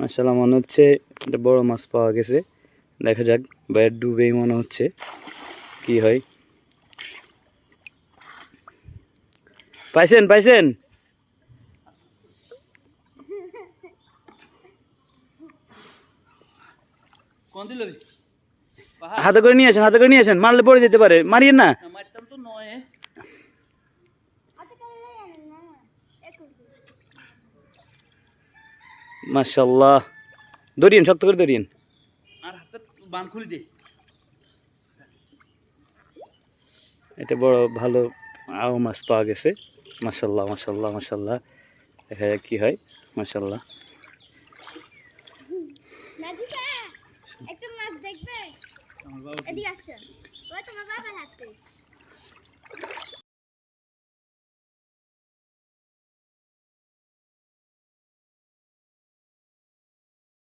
মাসাল্লাহ মনে হচ্ছে একটা বড় মাছ পাওয়া গেছে। দেখা যাক বাইরে ডুবেই মনে হচ্ছে। কি হয়? পাইছেন পাইছেন? কোন দিল রে? হাতে করে নিয়ে আসেন হাতে করে নিয়ে আসেন। মারলে পড়ে যেতে পারে। মারিয়েন না? মারতাম তো নয়। মাসাল্লাহ ধরিয়েন শক্ত করে ধরিয়েন আর হাতে বান খুলি দে। এটা বড় ভালো আও মাছ পাওয়া গেছে। মাসাল্লাহ মাসাল্লাহ মাসাল্লাহ দেখা যাক কি হয়। মাসাল্লাহ নাজিকা একটু মাছ দেখবে? এদিকে আসো ওই তোমার বাবার হাতে।